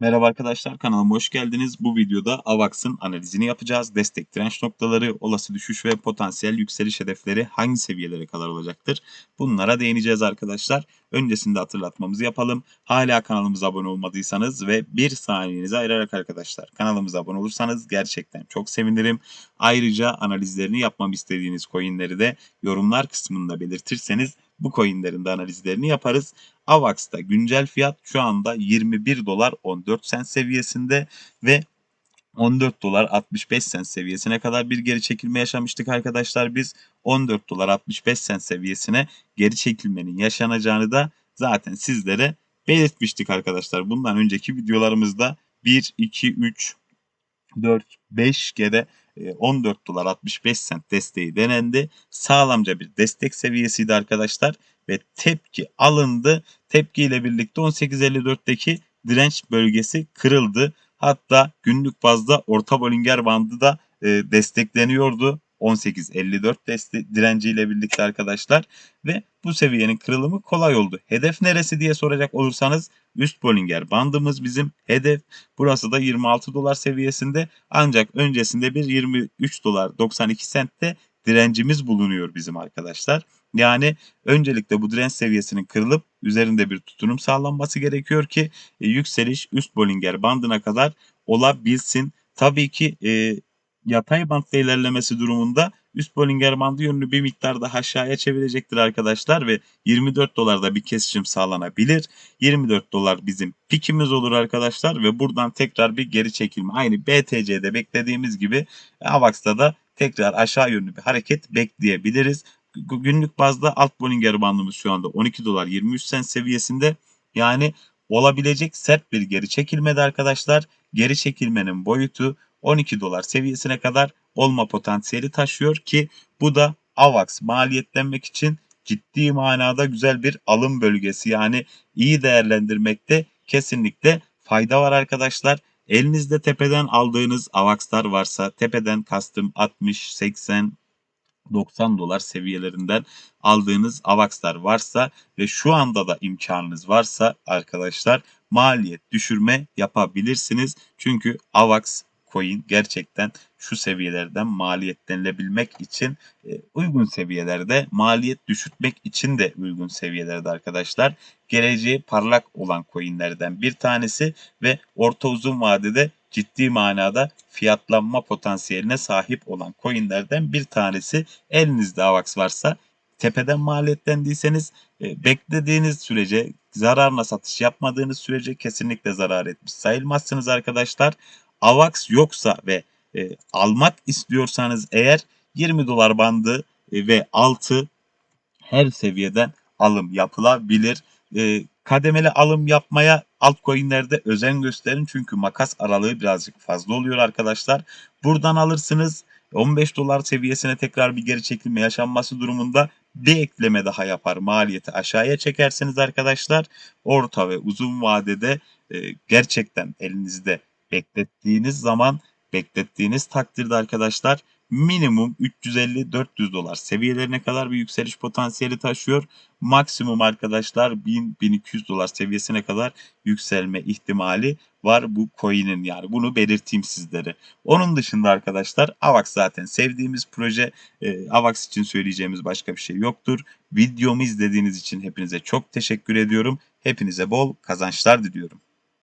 Merhaba arkadaşlar kanalıma hoş geldiniz. Bu videoda AVAX'ın analizini yapacağız. Destek direnç noktaları, olası düşüş ve potansiyel yükseliş hedefleri hangi seviyelere kadar olacaktır? Bunlara değineceğiz arkadaşlar. Öncesinde hatırlatmamızı yapalım. Hala kanalımıza abone olmadıysanız ve bir saniyenizi ayırarak arkadaşlar kanalımıza abone olursanız gerçekten çok sevinirim. Ayrıca analizlerini yapmamı istediğiniz coinleri de yorumlar kısmında belirtirseniz bu coinlerin de analizlerini yaparız. AVAX'ta güncel fiyat şu anda 21 dolar 14 sent seviyesinde ve 14 dolar 65 sent seviyesine kadar bir geri çekilme yaşamıştık arkadaşlar. Biz 14 dolar 65 sent seviyesine geri çekilmenin yaşanacağını da zaten sizlere belirtmiştik arkadaşlar. Bundan önceki videolarımızda 1, 2, 3, 4, 5 kere 14 dolar 65 sent desteği denendi. Sağlamca bir destek seviyesiydi arkadaşlar ve tepki alındı. Tepkiyle birlikte 18.54'teki direnç bölgesi kırıldı. Hatta günlük bazda orta Bollinger bandı da e, destekleniyordu. 18.54 deste direnciyle birlikte arkadaşlar ve bu seviyenin kırılımı kolay oldu. Hedef neresi diye soracak olursanız üst Bollinger bandımız bizim hedef. Burası da 26 dolar seviyesinde ancak öncesinde bir 23 dolar 92 sentte direncimiz bulunuyor bizim arkadaşlar. Yani öncelikle bu direnç seviyesinin kırılıp üzerinde bir tutunum sağlanması gerekiyor ki e, yükseliş üst Bollinger bandına kadar olabilsin. Tabii ki e, yatay bantta ilerlemesi durumunda üst Bollinger bandı yönünü bir miktar daha aşağıya çevirecektir arkadaşlar ve 24 dolarda bir kesişim sağlanabilir. 24 dolar bizim pikimiz olur arkadaşlar ve buradan tekrar bir geri çekilme. Aynı BTC'de beklediğimiz gibi AVAX'ta da tekrar aşağı yönlü bir hareket bekleyebiliriz. Günlük bazda alt Bollinger bandımız şu anda 12 dolar 23 sent seviyesinde. Yani olabilecek sert bir geri çekilmedi arkadaşlar. Geri çekilmenin boyutu 12 dolar seviyesine kadar olma potansiyeli taşıyor ki bu da AVAX maliyetlenmek için ciddi manada güzel bir alım bölgesi. Yani iyi değerlendirmekte kesinlikle fayda var arkadaşlar. Elinizde tepeden aldığınız AVAX'lar varsa tepeden kastım 60, 80, 90 dolar seviyelerinden aldığınız AVAX'lar varsa ve şu anda da imkanınız varsa arkadaşlar maliyet düşürme yapabilirsiniz. Çünkü AVAX coin gerçekten şu seviyelerden maliyetlenilebilmek için e, uygun seviyelerde, maliyet düşürtmek için de uygun seviyelerde arkadaşlar. Geleceği parlak olan coinlerden bir tanesi ve orta uzun vadede ciddi manada fiyatlanma potansiyeline sahip coin coinlerden bir tanesi. Elinizde AVAX varsa tepeden maliyetlendiyseniz e, beklediğiniz sürece zararına satış yapmadığınız sürece kesinlikle zarar etmiş sayılmazsınız arkadaşlar. AVAX yoksa ve e, almak istiyorsanız eğer 20 dolar bandı e, ve altı her seviyeden alım yapılabilir. E, kademeli alım yapmaya altcoin'lerde özen gösterin çünkü makas aralığı birazcık fazla oluyor arkadaşlar. Buradan alırsınız 15 dolar seviyesine tekrar bir geri çekilme yaşanması durumunda bir ekleme daha yapar. Maliyeti aşağıya çekersiniz arkadaşlar. Orta ve uzun vadede e, gerçekten elinizde beklettiğiniz zaman beklettiğiniz takdirde arkadaşlar minimum 350-400 dolar seviyelerine kadar bir yükseliş potansiyeli taşıyor. Maksimum arkadaşlar 1000-1200 dolar seviyesine kadar yükselme ihtimali var bu coin'in yani bunu belirteyim sizlere. Onun dışında arkadaşlar AVAX zaten sevdiğimiz proje. E, AVAX için söyleyeceğimiz başka bir şey yoktur. Videomu izlediğiniz için hepinize çok teşekkür ediyorum. Hepinize bol kazançlar diliyorum.